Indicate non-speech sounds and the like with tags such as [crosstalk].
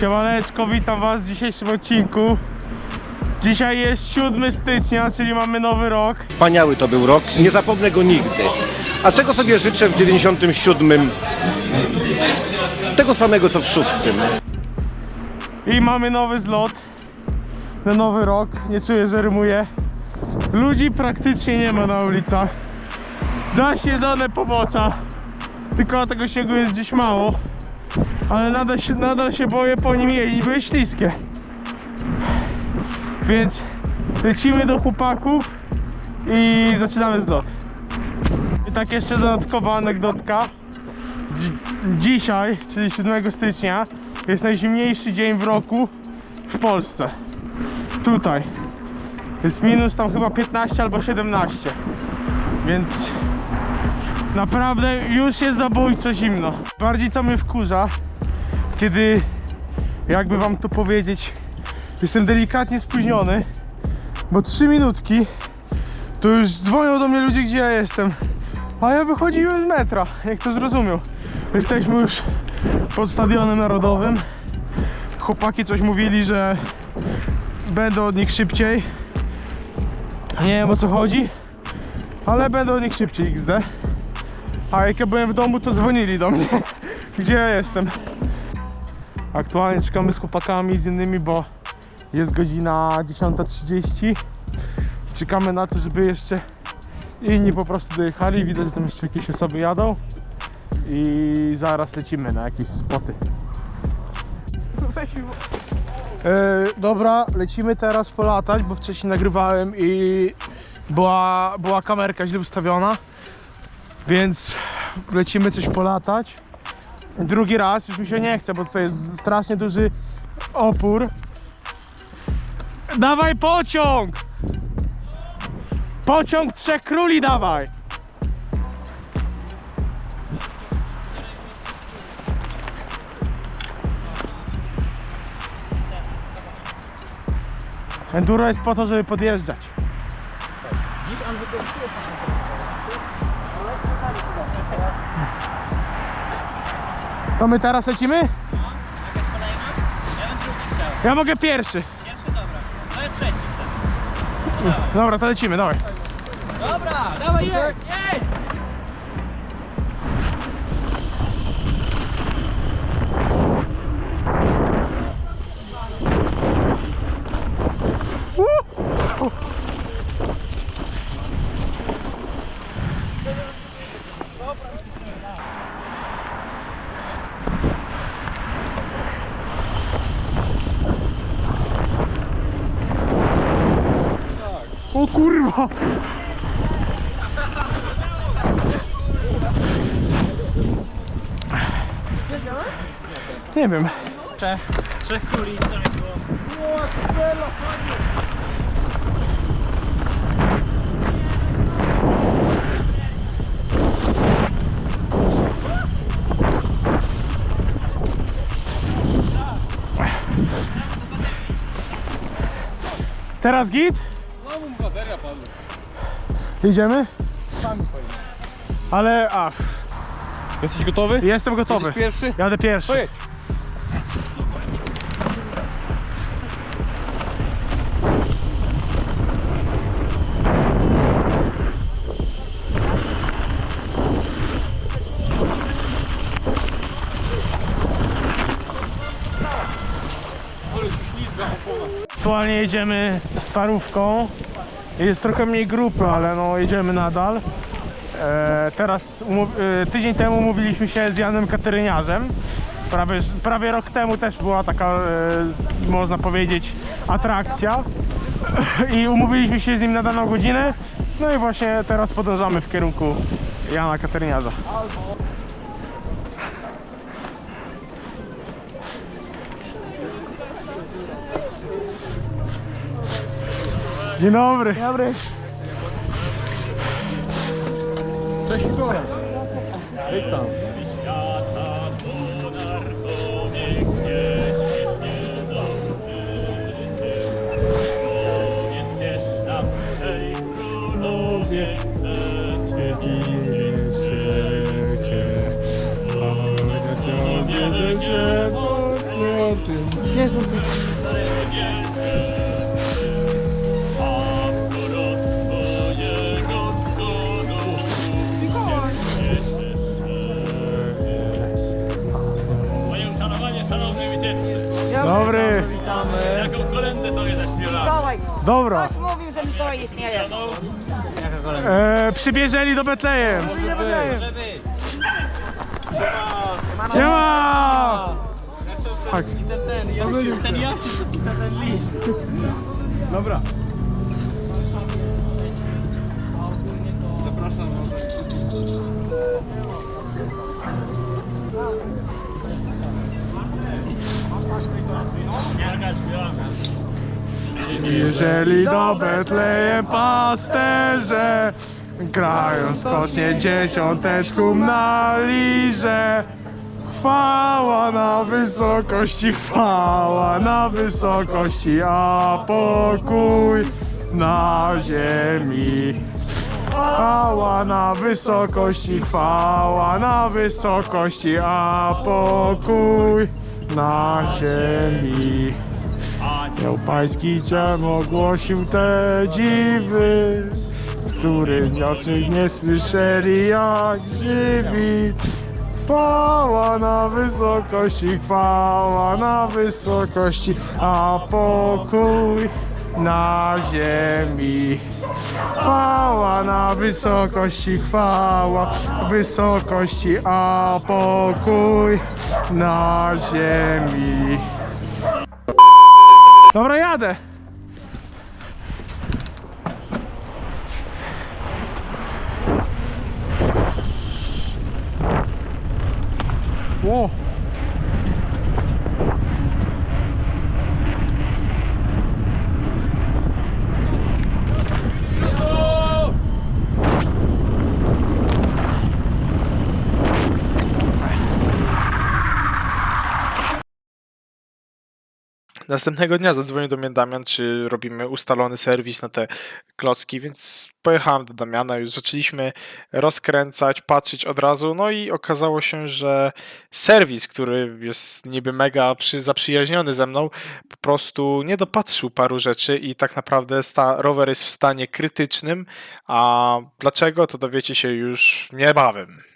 Siemaneczko, witam was w dzisiejszym odcinku. Dzisiaj jest 7 stycznia, czyli mamy nowy rok. Wspaniały to był rok, nie zapomnę go nigdy. A czego sobie życzę w 97? Tego samego co w szóstym. I mamy nowy zlot na nowy rok. Nie czuję, że rymuję. Ludzi praktycznie nie ma na ulicach. Zaśnieżone pobocza. Tylko tego śniegu jest gdzieś mało. Ale nadal się, nadal się boję po nim jeździć, bo jest śliskie. Więc lecimy do chłopaków i zaczynamy zlot. I tak jeszcze dodatkowa anegdotka. Dzi- Dzisiaj, czyli 7 stycznia, jest najzimniejszy dzień w roku w Polsce. Tutaj. Jest minus tam chyba 15 albo 17. Więc naprawdę już jest zabójco zimno. Bardziej co mnie wkurza, kiedy jakby wam to powiedzieć, jestem delikatnie spóźniony, bo 3 minutki to już dzwonią do mnie ludzie, gdzie ja jestem. A ja wychodziłem z metra, jak to zrozumiał. Jesteśmy już pod stadionem narodowym. Chłopaki coś mówili, że będą od nich szybciej. Nie wiem o co chodzi, ale będą od nich szybciej XD. A jak ja byłem w domu, to dzwonili do mnie, [laughs] gdzie ja jestem. Aktualnie czekamy z chłopakami, z innymi, bo jest godzina 10.30. Czekamy na to, żeby jeszcze inni po prostu dojechali. Widać, że tam jeszcze jakieś osoby jadą. I zaraz lecimy na jakieś spoty. E, dobra, lecimy teraz polatać, bo wcześniej nagrywałem i była, była kamerka źle ustawiona. Więc lecimy coś polatać. Drugi raz, już mi się nie chce, bo tutaj jest strasznie duży opór. Dawaj pociąg! Pociąg Trzech Króli dawaj! Enduro jest po to, żeby podjeżdżać. To my teraz lecimy? Ja mogę pierwszy. Pierwszy dobra, no i trzeci. Dobra, to lecimy, dawaj. Dobra, dawaj jedź, jedź! O kurwa! [laughs] Nie wiem. Trzech, trzech kuli. Teraz git? Idziemy? Ale, a, Jesteś gotowy? jestem gotowy. Jedziesz pierwszy? Jadę pierwszy. To jedź. Aktualnie jedziemy starówką. Jest trochę mniej grupy, ale no jedziemy nadal. E, teraz e, tydzień temu umówiliśmy się z Janem Kateryniarzem. Prawie, prawie rok temu też była taka, e, można powiedzieć, atrakcja. [laughs] I umówiliśmy się z nim na daną godzinę. No i właśnie teraz podążamy w kierunku Jana Kateryniarza. Dzień dobry. Dzień dobry. Cześć Nikola. Witam. Dobry. Jaką kolędę sobie zaśpiewamy? Mikołaj, Dobra. ktoś mówił, że Mikołaj istnieje. E, przybierzeli do Betlejem. Siema! Tak. ten, ten, Jasiu, ten Jasiu zapisał ten list. Dobra. Jeżeli do Betlejem pasterze Grają skocznie dziesiąteczką na lirze Chwała na wysokości, chwała na wysokości A pokój na ziemi. Chwała na wysokości, chwała na wysokości A pokój na ziemi Anioł pański cię ogłosił te dziwy, których oczy nie słyszeli jak żywi. Chwała na wysokości, chwała na wysokości, a pokój na ziemi. Chwała na wysokości, chwała wysokości, a pokój na ziemi. Dobra, jadę. Ło. Następnego dnia zadzwonił do mnie Damian, czy robimy ustalony serwis na te klocki, więc pojechałem do Damiana, już zaczęliśmy rozkręcać, patrzeć od razu, no i okazało się, że serwis, który jest niby mega przy, zaprzyjaźniony ze mną, po prostu nie dopatrzył paru rzeczy i tak naprawdę sta, rower jest w stanie krytycznym, a dlaczego to dowiecie się już niebawem.